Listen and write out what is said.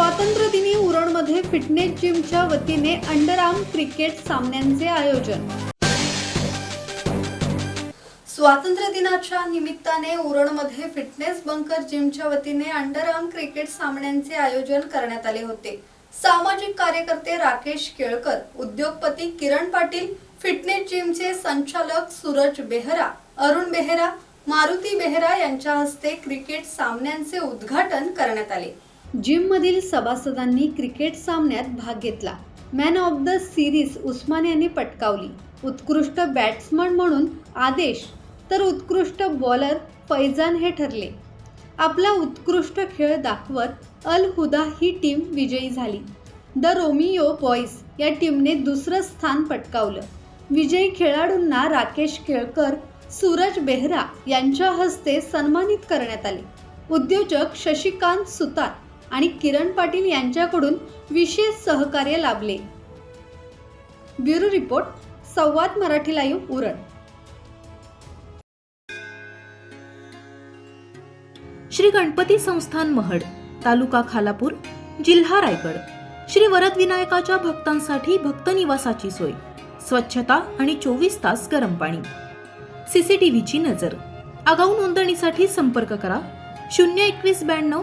स्वातंत्र्यदिनी उरणमध्ये फिटनेस जिमच्या वतीने अंडरआर्म क्रिकेट सामन्यांचे आयोजन. स्वातंत्र्य दिनाच्या निमित्ताने उरणमध्ये फिटनेस बंकर जिमच्या वतीने अंडरआर्म क्रिकेट सामन्यांचे आयोजन करण्यात आले होते. सामाजिक कार्यकर्ते राकेश केळकर उद्योगपती किरण पाटील फिटनेस जिमचे संचालक सूरज बेहरा अरुण बेहरा मारुती बेहरा यांच्या हस्ते क्रिकेट सामन्यांचे उद्घाटन करण्यात आले. जिममधील सभासदांनी क्रिकेट सामन्यात भाग घेतला. Man of the series Usman यांनी पटकावली. उत्कृष्ट बॅट्समन म्हणून आदेश तर उत्कृष्ट बॉलर फैजान हे ठरले. आपला उत्कृष्ट खेळ दाखवत अल हुदा ही टीम विजयी झाली. द रोमियो बॉईज या टीमने दुसरं स्थान पटकावलं. विजयी खेळाडूंना राकेश केळकर सूरज बेहरा यांच्या हस्ते सन्मानित करण्यात आले. उद्योजक शशिकांत सुतार आणि किरण पाटील यांच्याकडून विशेष सहकार्य लाभले. Bureau report Samvad Marathi live Uran. Shri Ganpati संस्थान महड तालुका खालापूर जिल्हा रायगड. श्री वरद विनायकाच्या भक्तांसाठी भक्त निवासाची सोय स्वच्छता आणि चोवीस तास गरम पाणी. सीसीटीव्हीची नजर. आगाऊ नोंदणीसाठी संपर्क करा शून्य एकवीस ब्याण्णव